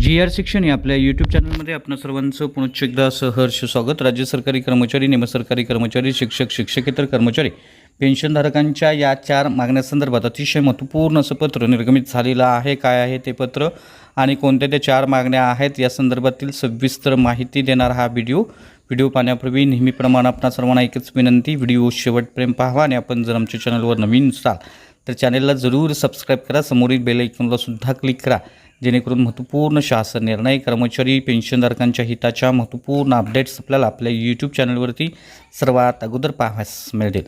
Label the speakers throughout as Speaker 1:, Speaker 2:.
Speaker 1: जी R शिक्षण या आपल्या यूट्यूब चॅनलमध्ये आपणा सर्वांचं पुनश्च एकदा सहर्ष स्वागत. राज्य सरकारी कर्मचारी निमसरकारी कर्मचारी शिक्षक शिक्षकेतर कर्मचारी पेन्शनधारकांच्या या चार मागण्यासंदर्भात अतिशय महत्त्वपूर्ण असं पत्र निर्गमित झालेलं आहे. काय आहे ते पत्र? आणि कोणत्या त्या चार मागण्या आहेत? या संदर्भातील सविस्तर माहिती देणारा हा व्हिडिओ. व्हिडिओ पाहण्यापूर्वी नेहमीप्रमाणे आपणा सर्वांना एकच विनंती व्हिडिओ शेवटप्रेम पाहावा आणि आपण जर आमच्या चॅनलवर नवीन असाल तर चॅनलला जरूर सबस्क्राईब करा. समोरील बेल आयकॉनला सुद्धा क्लिक करा. जेणेकरून महत्त्वपूर्ण शासन निर्णय कर्मचारी पेन्शनधारकांच्या हिताच्या महत्त्वपूर्ण अपडेट्स आपल्याला आपल्या यूट्यूब चॅनलवरती सर्वात अगोदर पाहावयास मिळतील.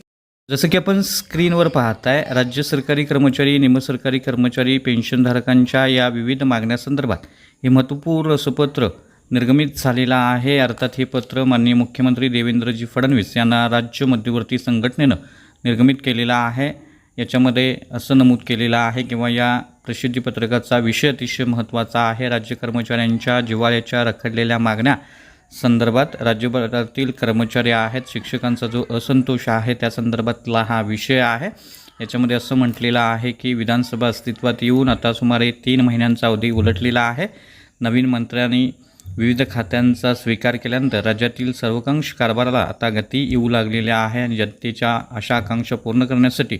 Speaker 1: जसं की आपण स्क्रीनवर पाहताय राज्य सरकारी कर्मचारी निमसरकारी कर्मचारी पेन्शनधारकांच्या या विविध मागण्यासंदर्भात हे महत्त्वपूर्ण असं पत्र निर्गमित झालेलं आहे. अर्थात हे पत्र माननीय मुख्यमंत्री देवेंद्रजी फडणवीस यांना राज्य मध्यवर्ती संघटनेनं निर्गमित केलेलं आहे. याच्यामध्ये असं नमूद केलेलं आहे किंवा या प्रसिद्धीपत्रकाचा विषय अतिशय महत्त्वाचा आहे. राज्य कर्मचाऱ्यांच्या जिव्हाळ्याच्या रखडलेल्या मागण्या संदर्भात राज्यभरातील कर्मचारी आहेत शिक्षकांचा जो असंतोष आहे त्या संदर्भातला हा विषय आहे. याच्यामध्ये असं म्हटलेलं आहे की विधानसभा अस्तित्वात येऊन आता सुमारे तीन महिन्यांचा अवधी उलटलेला आहे. नवीन मंत्र्यांनी विविध खात्यांचा स्वीकार केल्यानंतर राज्यातील सर्वकांश कारभाराला आता गती येऊ लागलेल्या आहे आणि जनतेच्या आशा आकांक्षा पूर्ण करण्यासाठी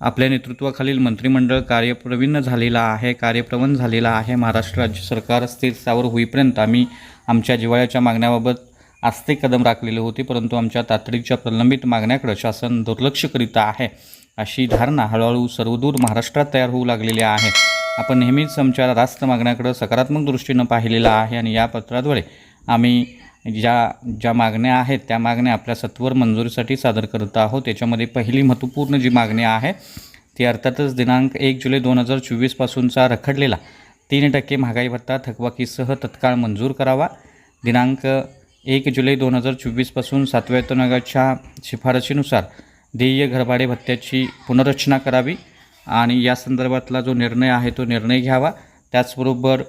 Speaker 1: आपल्या नेतृत्वाखालील मंत्रिमंडळ कार्यप्रवीण झालेलं आहे कार्यप्रवण झालेलं आहे. महाराष्ट्र राज्य सरकार स्थिर होईपर्यंत आम्ही आमच्या जिव्हाळ्याच्या मागण्याबाबत आस्ते कदम राखलेले होते परंतु आमच्या तातडीच्या प्रलंबित मागण्याकडे शासन दुर्लक्ष करीत आहे अशी धारणा हळूहळू सर्वदूर महाराष्ट्रात तयार होऊ लागलेली आहे. आपण नेहमीच आमच्या रास्त मागण्याकडं सकारात्मक दृष्टीनं पाहिलेलं आहे आणि या पत्राद्वारे आम्ही ज्या ज्या मागण्या आहेत त्या मागण्या आपल्या सत्वर मंजुरीसाठी सादर करत आहोत. त्याच्यामध्ये पहिली महत्त्वपूर्ण जी मागणी आहे ती अर्थातच दिनांक एक जुलै दोन हजार चोवीसपासूनचा रखडलेला तीन टक्के महागाई भत्ता थकवाकीसह तत्काळ मंजूर करावा. दिनांक एक जुलै दोन हजार चोवीसपासून सातव्या वेतनागाच्या शिफारशीनुसार देय घरभाडे भत्त्याची पुनर्रचना करावी आणि या संदर्भातला जो निर्णय आहे तो निर्णय घ्यावा. त्याचबरोबर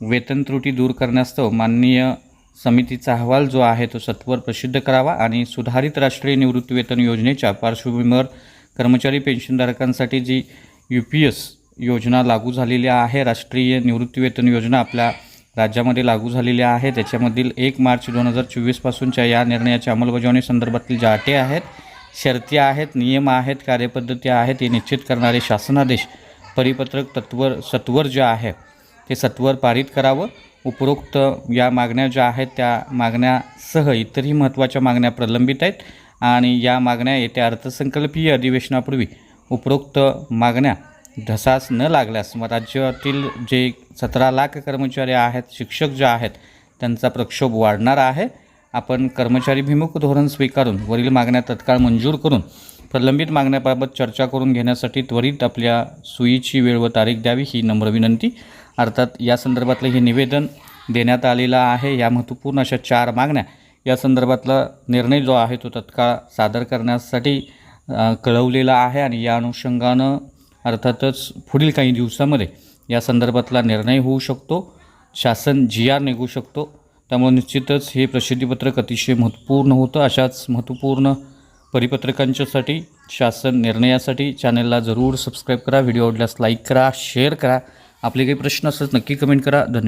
Speaker 1: वेतन त्रुटी दूर करण्यास्तव माननीय समितीचा अहवाल जो आहे तो सत्वर प्रसिद्ध करावा आणि सुधारित राष्ट्रीय निवृत्तीवेतन योजनेच्या पार्श्वभूमीवर कर्मचारी पेन्शनधारकांसाठी जी यू पी एस योजना लागू झालेली आहे राष्ट्रीय निवृत्तीवेतन योजना आपल्या राज्यामध्ये लागू झालेली आहे त्याच्यामधील एक मार्च दोन हजार चोवीसपासूनच्या या निर्णयाच्या अंमलबजावणी संदर्भातील ज्या अटी आहेत शर्ती आहेत नियम आहेत कार्यपद्धती आहेत हे निश्चित करणारे शासनादेश परिपत्रक तत्वर सत्वर जे आहे ते सत्वर पारित करावं. उपरोक्त या मागण्या ज्या आहेत त्या मागण्यासह इतरही महत्त्वाच्या मागण्या प्रलंबित आहेत आणि या मागण्या येत्या अर्थसंकल्पीय अधिवेशनापूर्वी उपरोक्त मागण्या ढसास न लागल्यास मग राज्यातील जे सतरा लाख कर्मचारी आहेत शिक्षक जे आहेत त्यांचा प्रक्षोभ वाढणार आहे. आपण कर्मचारीभिमुख धोरण स्वीकारून वरील मागण्या तत्काळ मंजूर करून प्रलंबित मागण्याबाबत चर्चा करून घेण्यासाठी त्वरित आपल्या सुईची वेळ व तारीख द्यावी ही नम्र विनंती. अर्थात या संदर्भातलं हे निवेदन देण्यात आलेलं आहे. या महत्त्वपूर्ण अशा चार मागण्या या संदर्भातला निर्णय जो आहे तो तत्काळ सादर करण्यासाठी कळवलेला आहे आणि या अनुषंगानं अर्थातच पुढील काही दिवसामध्ये या संदर्भातला निर्णय होऊ शकतो. शासन जी आर निघू शकतो. त्यामुळे निश्चितच हे प्रसिद्धीपत्रक अतिशय महत्त्वपूर्ण होतं. अशाच महत्त्वपूर्ण परिपत्रकांच्यासाठी शासन निर्णयासाठी चॅनलला जरूर सबस्क्राईब करा. व्हिडिओ आवडल्यास लाईक करा शेअर करा. आपले काही प्रश्न असतात नक्की कमेंट करा. धन्यवाद.